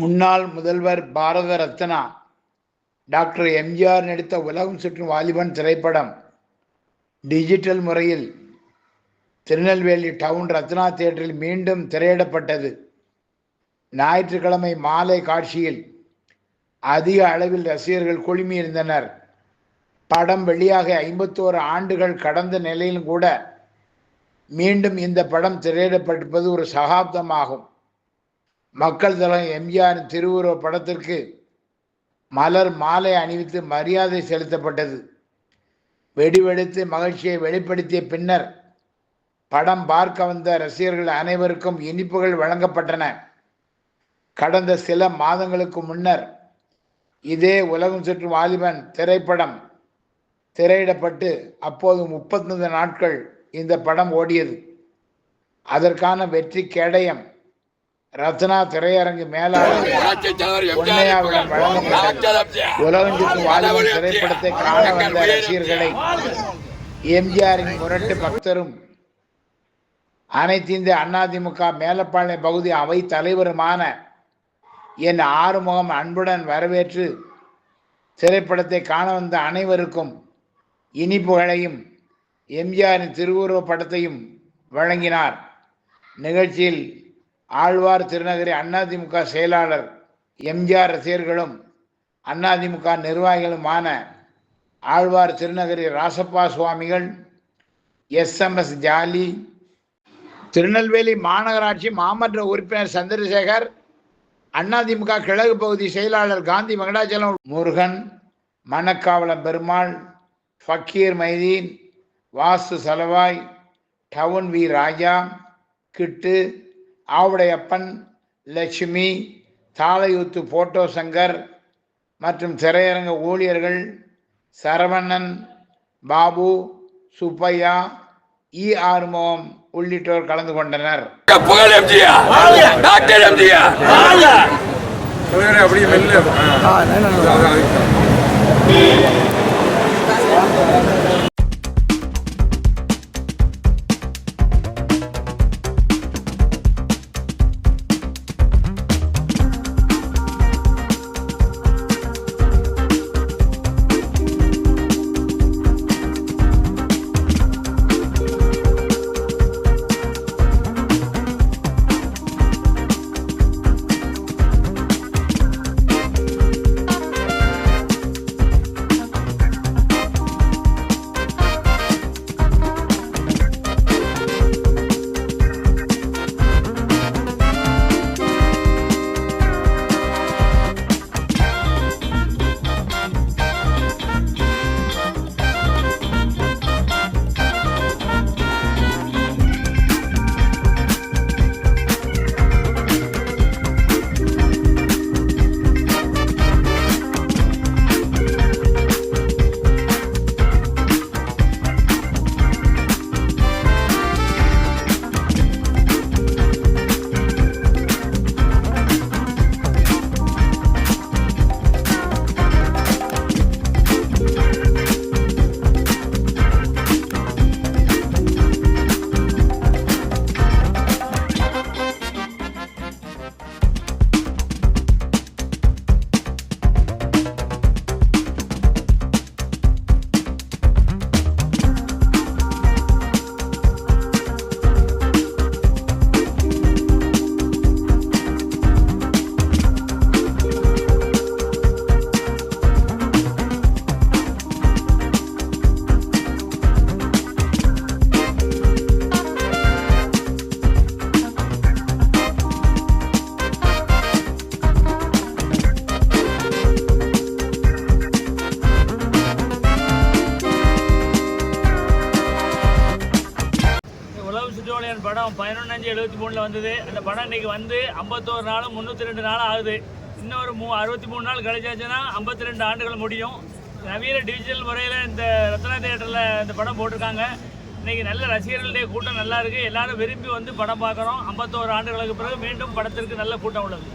முன்னாள் முதல்வர் பாரத ரத்னா டாக்டர் எம்ஜிஆர் நடித்த உலகம் சுற்றும் வாலிபன் திரைப்படம் டிஜிட்டல் முறையில் திருநெல்வேலி டவுன் ரத்னா தியேட்டரில் மீண்டும் திரையிடப்பட்டது. ஞாயிற்றுக்கிழமை மாலை காட்சியில் அதிக அளவில் ரசிகர்கள் குழுமியிருந்தனர். படம் வெளியாக ஐம்பத்தோரு ஆண்டுகள் கடந்த நிலையிலும் கூட மீண்டும் இந்த படம் திரையிடப்பட்டிருப்பது ஒரு சகாப்தமாகும். மக்கள் தளம் எம்ஜிஆர் திருவுருவ படத்திற்கு மலர் மாலை அணிவித்து மரியாதை செலுத்தப்பட்டது. வெடிவெடுத்து மகிழ்ச்சியை வெளிப்படுத்திய பின்னர் படம் பார்க்க வந்த ரசிகர்கள் அனைவருக்கும் இனிப்புகள் வழங்கப்பட்டன. கடந்த சில மாதங்களுக்கு முன்னர் இதே உலகம் சுற்றும் வாலிபன் திரைப்படம் திரையிடப்பட்டு அப்போது முப்பத்தைந்து நாட்கள் இந்த படம் ஓடியது. அதற்கான வெற்றி கேடயம் ரத்னா திரையரங்கு மேலாளர் பொன்னையாவிடம் வழங்கப்பட்டது உலகம் சுற்றும் வாலிபன் திரைப்படத்தை காண வந்த ரசிகர்களை எம்ஜிஆரின் முரட்டு பக்தரும் அனைத்து இந்திய அதிமுக மேலப்பாளையம் பகுதி அவை தலைவருமான என் ஆறுமுகம் அன்புடன் வரவேற்று திரைப்படத்தை காண வந்த அனைவருக்கும் இனிப்புகளையும் எம்ஜிஆரின் திருவுருவப் படத்தையும் வழங்கினார். நிகழ்ச்சியில் ஆழ்வார் திருநகரி அதிமுக செயலாளர் எம்ஜிஆர் ரசிகர்களும் அதிமுக நிர்வாகிகளுமான ஆழ்வார் திருநகரி ராசப்பா சுவாமிகள் எஸ்எம்எஸ் ஜாலி திருநெல்வேலி மாநகராட்சி மாமன்ற உறுப்பினர் சந்திரசேகர் அதிமுக கிழக்கு பகுதி செயலாளர் Gandhi Venkatachalam Murugan Manakkavalam Perumal Fakir Mydeen Vasu Salavai town V Raja Kittu Avudaiappan Lakshmi Thalaiyuthu photo Shankar மற்றும் திரையரங்க ஊழியர்கள் சரவணன் பாபு சுப்பையா இ. ஆறுமுகம் உள்ளிட்டோர் கலந்து கொண்டனர். அப்படியே படம் பதினொன்னஞ்சு எழுபத்தி மூணில் வந்தது. அந்த படம் இன்றைக்கி வந்து ஐம்பத்தோரு நாளும் முந்நூற்றி ரெண்டு நாளும் ஆகுது. இன்னும் ஒரு மூ அறுபத்தி மூணு நாள் கழிச்சாச்சுன்னா ஐம்பத்தி ரெண்டு ஆண்டுகள் முடியும். நவீன டிஜிட்டல் முறையில் இந்த ரத்னா தியேட்டரில் இந்த படம் போட்டிருக்காங்க. இன்னைக்கு நல்ல ரசிகர்களுடைய கூட்டம் நல்லா இருக்குது எல்லாரும் விரும்பி வந்து படம் பார்க்குறோம் ஐம்பத்தோரு ஆண்டுகளுக்கு பிறகு மீண்டும் படத்திற்கு நல்ல கூட்டம் உள்ளது.